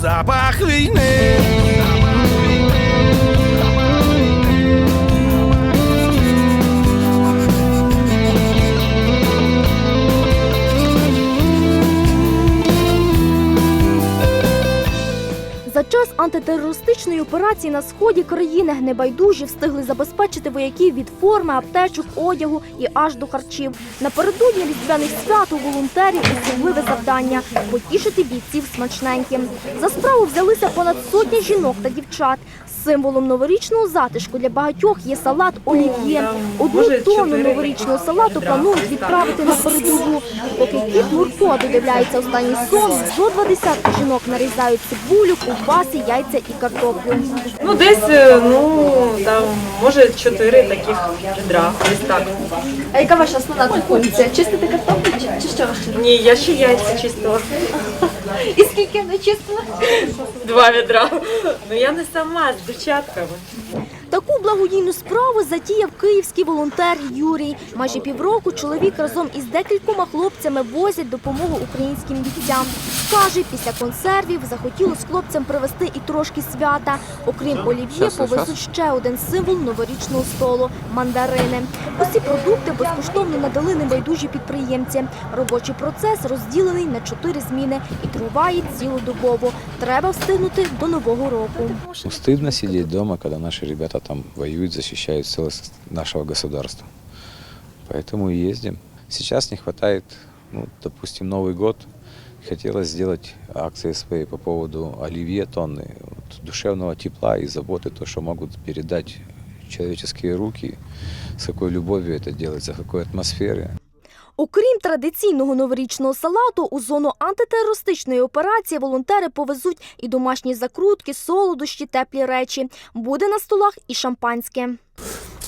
запах війни. За час антитерористичної операції на сході країни небайдужі встигли забезпечити вояків від форми, аптечок, одягу і аж до харчів. Напередодні різдвяних свят у волонтерів особливе завдання потішити бійців смачненьким. За справу взялися понад сотня жінок та дівчат. Символом новорічного затишку для багатьох є салат олів'є. Одну тонну новорічного салату планують відправити на передову. Поки кіт Мурко додивляється останній сон, зо два десятки жінок нарізають цибулю, ковбаси, яйця і картоплю. Ну, десь, е, ну, там, може, чотири таких відра. Десь так. А яка ваша основна функція? Чистити картоплю чи, чи що ще? Ні, я ще яйця чистила. І скільки не чистила? Два відра. Ну я не сама з дівчатками. Таку благодійну справу затіяв київський волонтер Юрій. Майже півроку чоловік разом із декількома хлопцями возять допомогу українським бійцям. Каже, після консервів захотілося хлопцям привезти і трошки свята. Окрім олів'є, повезуть ще один символ новорічного столу мандарини. Усі продукти безкоштовно надали небайдужі підприємці. Робочий процес розділений на чотири зміни і триває цілодобово. Треба встигнути до нового року. Ну, стыдно сидеть дома, когда наши ребята там воюют, защищают целостность нашего государства. Поэтому и ездим. Сейчас не хватает, ну, допустим, Новый год. Хотелось сделать акции свои по поводу оливье тонны, вот, душевного тепла и заботы, то, что могут передать человеческие руки, с какой любовью это делается, в какой атмосфере. Окрім традиційного новорічного салату, у зону антитерористичної операції волонтери повезуть і домашні закрутки, солодощі, теплі речі. Буде на столах і шампанське.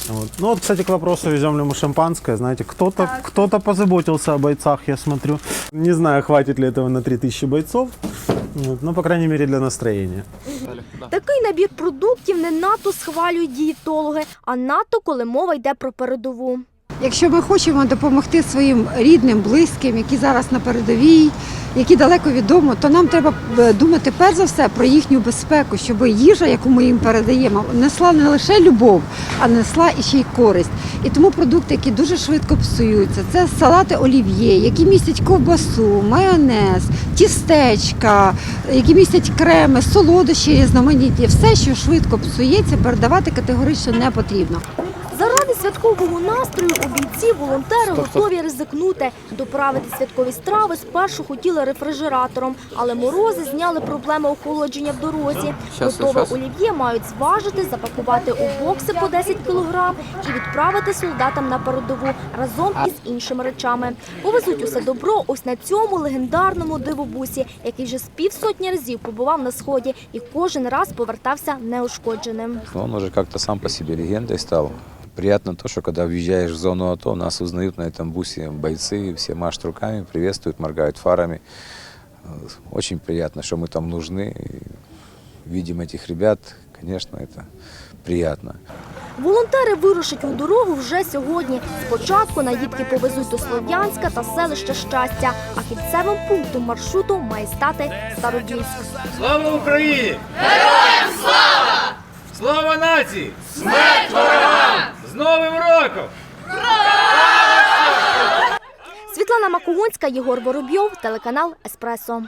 Вот. Ну вот, кстати, к вопросу, везем ли мы шампанское. Знаете, кто-то кто позаботился о бойцах, я смотрю. Не знаю, хватит ли этого на 3000 бойцов. Вот. Но, по крайней мере, для настроения. Такий набір продуктів не надто схвалюють дієтологи, а надто коли мова йде про передову. Якщо ми хочемо допомогти своїм рідним, близьким, які зараз на передовій, які далеко від дому, то нам треба е, думати перш за все про їхню безпеку, щоб їжа, яку ми їм передаємо, несла не лише любов, а несла і ще й користь. І тому продукти, які дуже швидко псуються, це салати олів'є, які містять ковбасу, майонез, тістечка, які містять креми, солодощі різноманітні, все, що швидко псується, передавати категорично не потрібно. Святкового настрою у бійці волонтери готові ризикнути. Доправити святкові страви спершу хотіли рефрижератором, але морози зняли проблеми охолодження в дорозі. Готове олів'є мають зважити, запакувати у бокси по 10 кілограм і відправити солдатам на передову разом із іншими речами. Повезуть усе добро ось на цьому легендарному дивобусі, який вже з півсотні разів побував на сході і кожен раз повертався неушкодженим. Он уже как-то сам по себе легендой стал. Приятно то, что когда въезжаешь в зону АТО, нас узнают на этом бусе бойцы, все машут руками, приветствуют, моргают фарами. Э, Очень приятно, что мы там нужны. И видим этих ребят, конечно, это приятно. Волонтери вирушать у дорогу вже сьогодні. Спочатку наїдки повезуть до Слов'янська та селища Щастя, а кінцевим пунктом маршруту має стати Старобільськ. Слава Україні! Героям слава! Слава нації! Смерть ворогам! З Новим роком! Світлана Макогонська, Єгор Воробйов, телеканал Еспресо.